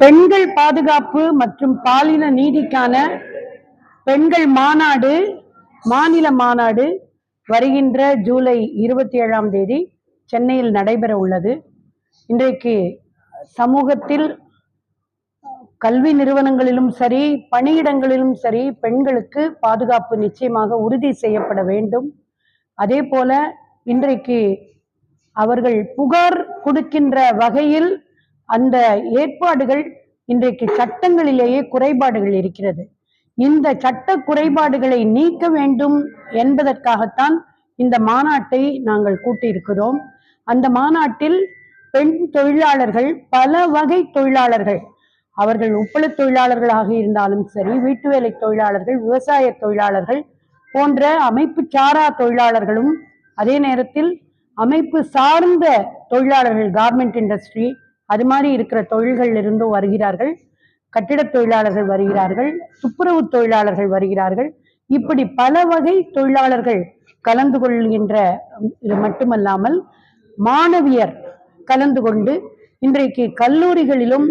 பெண்கள் பாதுகாப்பு மற்றும் பாலின நீதிக்கான பெண்கள் மாநாடு மாநில மாநாடு வருகின்ற ஜூலை இருபத்தி ஏழாம் தேதி சென்னையில் நடைபெற உள்ளது. இன்றைக்கு சமூகத்தில் கல்வி நிறுவனங்களிலும் சரி பணியிடங்களிலும் சரி பெண்களுக்கு பாதுகாப்பு நிச்சயமாக உறுதி செய்யப்பட வேண்டும். அதே போல இன்றைக்கு அவர்கள் புகார் கொடுக்கின்ற வகையில் அந்த ஏற்பாடுகள் இன்றைக்கு சட்டங்களிலேயே குறைபாடுகள் இருக்கிறது. இந்த சட்ட குறைபாடுகளை நீக்க வேண்டும் என்பதற்காகத்தான் இந்த மாநாட்டை நாங்கள் கூட்டியிருக்கிறோம். அந்த மாநாட்டில் பெண் தொழிலாளர்கள் பல வகை தொழிலாளர்கள் அவர்கள் உப்பள தொழிலாளர்களாக இருந்தாலும் சரி வீட்டு வேலை தொழிலாளர்கள் விவசாய தொழிலாளர்கள் போன்ற அமைப்பு சாரா தொழிலாளர்களும் அதே நேரத்தில் அமைப்பு சார்ந்த தொழிலாளர்கள் கார்மெண்ட் இண்டஸ்ட்ரி அது மாதிரி இருக்கிற தொழில்கள் இருந்தும் வருகிறார்கள். கட்டிட தொழிலாளர்கள் வருகிறார்கள். துப்புரவு தொழிலாளர்கள் வருகிறார்கள். இப்படி பல வகை தொழிலாளர்கள் கலந்து கொள்கின்ற இது மட்டுமல்லாமல் மாணவியர் கலந்து கொண்டு இன்றைக்கு கல்லூரிகளிலும்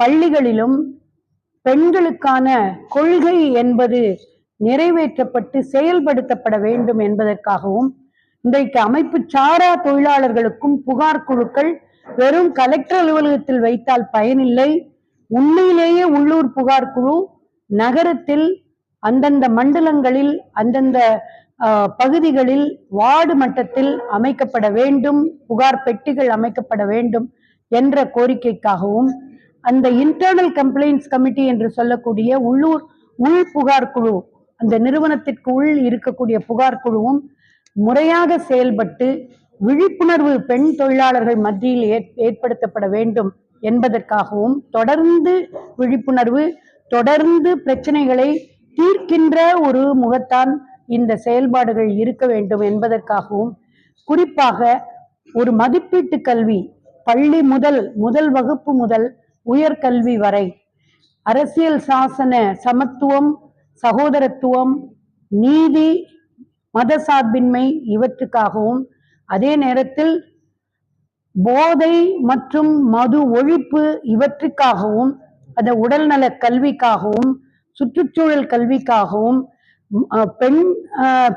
பள்ளிகளிலும் பெண்களுக்கான கொள்கை என்பது நிறைவேற்றப்பட்டு செயல்படுத்தப்பட வேண்டும் என்பதற்காகவும் இன்றைக்கு அமைப்பு சாரா தொழிலாளர்களுக்கும் புகார் குழுக்கள் வெறும் கலெக்டர் அலுவலகத்தில் வைத்தால் பயனில்லை. உண்மையிலேயே உள்ளூர் புகார் குழு நகரத்தில் அந்தந்த மண்டலங்களில் அந்தந்த ஆஹ், பகுதிகளில் வார்டு மட்டத்தில் அமைக்கப்பட வேண்டும் புகார் பெட்டிகள் அமைக்கப்பட வேண்டும் என்ற கோரிக்கைக்காகவும் அந்த இன்டர்னல் கம்ப்ளைண்ட்ஸ் கமிட்டி என்று சொல்லக்கூடிய உள்ளூர் உள் புகார் குழு அந்த நிறுவனத்திற்கு உள் இருக்கக்கூடிய புகார் குழுவும் முறையாக செயல்பட்டு விழிப்புணர்வு பெண் தொழிலாளர்கள் மத்தியில் ஏற்- ஏற்படுத்தப்பட வேண்டும் என்பதற்காகவும் தொடர்ந்து விழிப்புணர்வு தொடர்ந்து பிரச்சனைகளை தீர்க்கின்ற ஒரு முகத்தான் இந்த செயல்பாடுகள் இருக்க வேண்டும் என்பதற்காகவும் குறிப்பாக ஒரு மதிப்பீட்டு கல்வி பள்ளி முதல் முதல் வகுப்பு முதல் உயர்கல்வி வரை அரசியல் சாசன சமத்துவம் சகோதரத்துவம் நீதி மத சார்பின்மை இவற்றுக்காகவும் அதே நேரத்தில் போதை மற்றும் மது ஒழிப்பு இவற்றுக்காகவும் அந்த உடல்நல கல்விக்காகவும் சுற்றுச்சூழல் கல்விக்காகவும் பெண்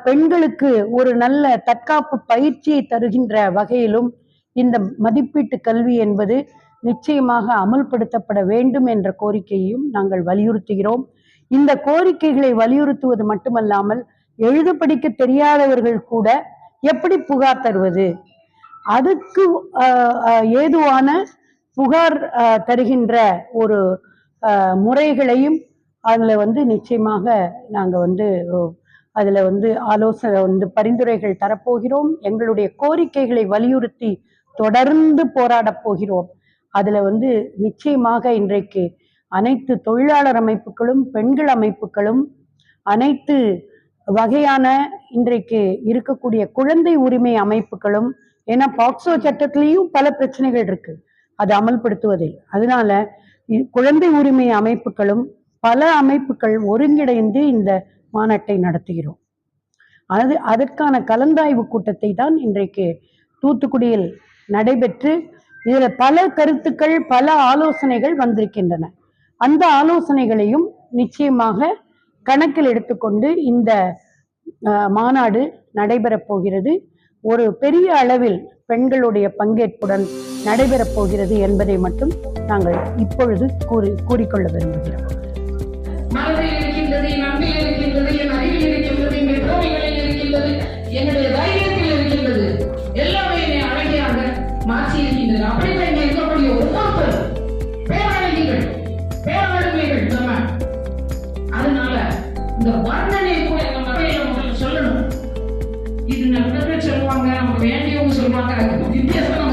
பெண்களுக்கு ஒரு நல்ல தற்காப்பு பயிற்சியை தருகின்ற வகையிலும் இந்த மதிப்பீட்டு கல்வி என்பது நிச்சயமாக அமல்படுத்தப்பட வேண்டும் என்ற கோரிக்கையையும் நாங்கள் வலியுறுத்துகிறோம். இந்த கோரிக்கைகளை வலியுறுத்துவது மட்டுமல்லாமல் எழுத படிக்க தெரியாதவர்கள் கூட எப்படி புகார் தருவது? அதுக்கு ஏதுவான புகார் தருகின்ற ஒரு முறைகளையும் அதில் வந்து நிச்சயமாக நாங்கள் வந்து அதில் வந்து ஆலோசனை வந்து பரிந்துரைகள் தரப்போகிறோம். எங்களுடைய கோரிக்கைகளை வலியுறுத்தி தொடர்ந்து போராடப் போகிறோம். அதில் வந்து நிச்சயமாக இன்றைக்கு அனைத்து தொழிலாளர் அமைப்புகளும் பெண்கள் அமைப்புகளும் அனைத்து வகையான இன்றைக்கு இருக்கக்கூடிய குழந்தை உரிமை அமைப்புகளும் ஏன்னா பாக்சோ சட்டத்திலையும் பல பிரச்சனைகள் இருக்கு. அது அமல்படுத்துவதில். அதனால குழந்தை உரிமை அமைப்புகளும் பல அமைப்புகள் ஒருங்கிணைந்து இந்த மாநாட்டை நடத்துகிறோம். அது அதற்கான கலந்தாய்வு கூட்டத்தை தான் இன்றைக்கு தூத்துக்குடியில் நடைபெற்று இதில் பல கருத்துக்கள் பல ஆலோசனைகள் வந்திருக்கின்றன. அந்த ஆலோசனைகளையும் நிச்சயமாக கணக்கில் எடுத்துக்கொண்டு இந்த மாநாடு நடைபெறப் போகிறது. ஒரு பெரிய அளவில் பெண்களுடைய பங்கேற்புடன் நடைபெறப் போகிறது என்பதை மட்டும் நாங்கள் இப்பொழுது கூறி கூறிக்கொள்ள விரும்புகிறோம். இந்த வர்ணனை கூட நம்ம சொல்லணும்? இது நிறைய சொல்லுவாங்க நம்ம வேண்டியவங்க சொல்லுவாங்க அதுக்கு வித்தியாசம்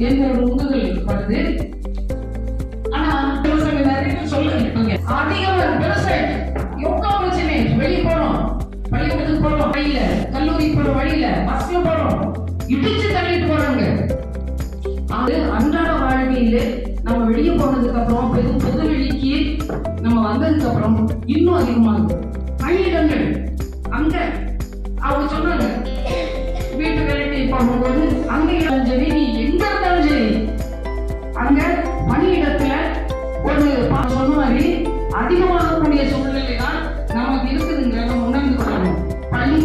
என்ற ஒரு உந்துதல் வருது ஆனா விவசாயம் நிறைய பேர் சொல்லுங்க அதிகம் விவசாயம் எவ்வளவு பிரச்சனை? வெளியே போனோம் போறோம். வழியில. கல்லூரி போற வழியில. பஸ்ல போறோம். இடிச்சு தள்ளிட்டு போறாங்க. அது அன்றாட வாழ்க்கையில நம்ம வெளியே போனதுக்கு அப்புறம் பொது பொது வெளிக்கு நம்ம வந்ததுக்கு அப்புறம் இன்னும் அதிகமாகுது பணியிடங்கள் அங்க அவங்க சொன்னாங்க. வீட்டு வேலைக்கு போகும்போது அங்க இருந்தாலும் சரி நீ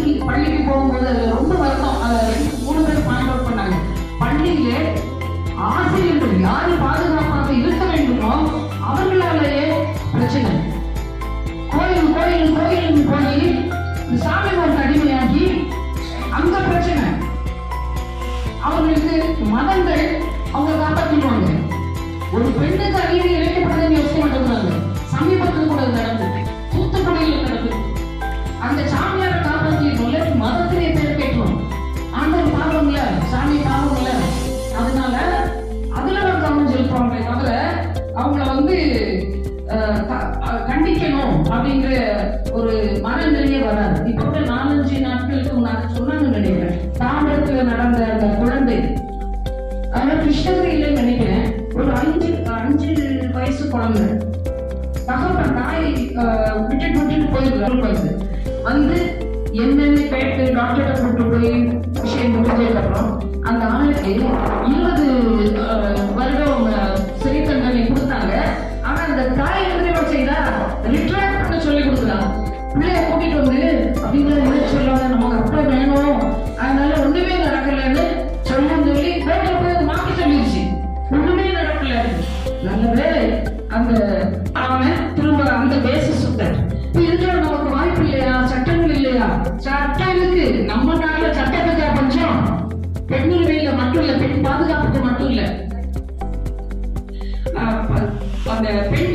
பள்ளிக்கு பள்ளிக்கு போகும்போது ரொம்ப வருத்தம். அதை மூணு பேர் பாயிண்ட் அவுட் பண்ணாங்க. பள்ளியில ஆசிரியர்கள் யாரு பாதுகாப்பாக இருக்க வேண்டுமோ அவர்களாலேயே பிரச்சனை. கோயில் கோயில் கோயில் போய் சாமி ஒரு அடிமையாகி அங்க பிரச்சனை. அவங்களுக்கு மதங்கள் அவங்க காப்பாற்றிடுவாங்க ஒரு பெண் ஒரு மனநிலையே வராது. இப்போ கூட நாலஞ்சு நாட்களுக்கு முன்னாடி சொன்னாங்கன்னு நினைக்கிறேன் தாம்பரத்துல நடந்த அந்த குழந்தை. அதாவது கிருஷ்ணகிரியில நினைக்கிறேன். ஒரு அஞ்சு அஞ்சு வயசு குழந்தை. தகப்பன் தாய் விட்டுட்டு விட்டுட்டு போயிருக்காரு. வந்து வந்து என்னென்ன கேட்டு டாக்டர்கிட்ட கூட்டு போய் விஷயம் முடிஞ்சதுக்கப்புறம் அந்த ஆளுக்கு இருபது வருடம் சிறை தண்டனை கொடுத்தாங்க. ஆனா அந்த தாய் வந்து பிள்ளைய கூட்டிட்டு வந்து அப்படிங்கிற என்ன சொல்லாத நமக்கு அப்பா வேணும். அதனால ஒண்ணுமே நடக்கலன்னு சொல்லணும் சொல்லி கோர்ட்ல போய் மாத்தி சொல்லிடுச்சு ஒண்ணுமே நடக்கல. நல்ல வேலை அந்த அவன் திரும்ப அந்த பேச சுத்தர். இதுல நமக்கு வாய்ப்பு இல்லையா? சட்டங்கள் இல்லையா? சட்டம் இருக்கு நம்ம நாட்டுல சட்டத்துக்கா பஞ்சம் பெண் உரிமையில மட்டும் இல்ல பெண் பாதுகாப்புக்கு மட்டும் இல்ல. அந்த பெண்